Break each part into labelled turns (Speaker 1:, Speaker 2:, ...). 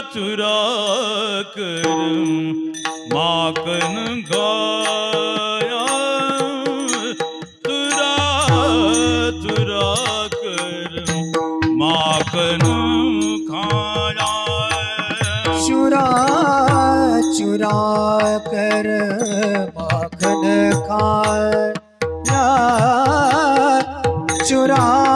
Speaker 1: ਚੁਰਾ ਕਰਮ ਮਾਕਨ ਗਾਇਆ। ਤੁਰਾ ਤੁਰਾ ਕਰਮ ਮਾਕਨ ਖਾਇਆ
Speaker 2: ਚੁਰਾ ਚੁਰਾ ਕਰ ਮਾਕਨ ਖਾਇਆ। ਚੁਰਾ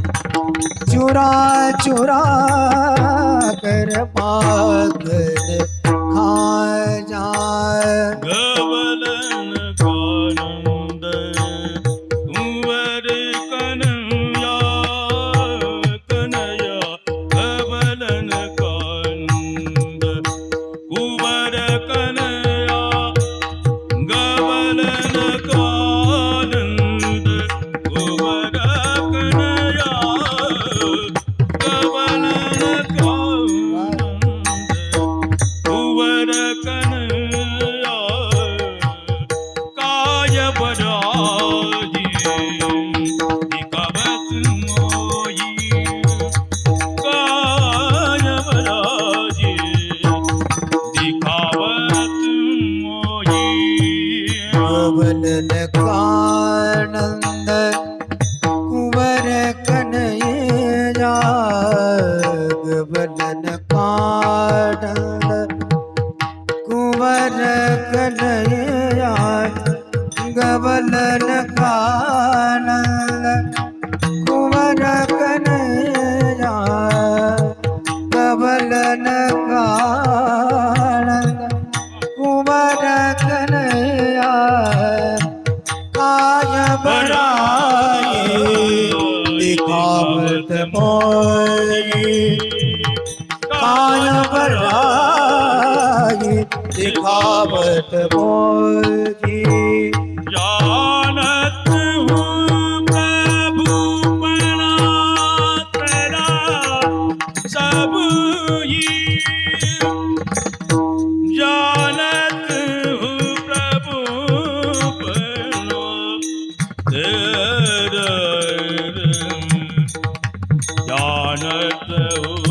Speaker 2: चुरा चुरा कर पागल ഗയായി ഗവലന കാനന്ദ കുമര കനയാ ഗവലന കാനന്ദ കുമര കനയാ കായ ബടായി
Speaker 1: ദിഖാവത് മോയി കായ ബടായി
Speaker 2: दिखावत मोई
Speaker 1: जानत हूँ प्रभु बना तेरा सब ही जानत हूँ प्रभु बना तेरा जानत हूँ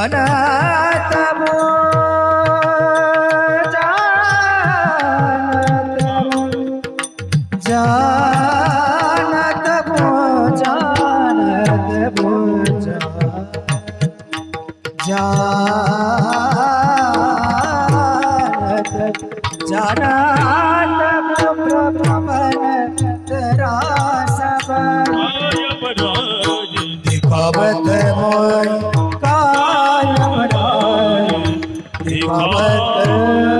Speaker 2: जानत प्रभु मन तेरा Muhammad.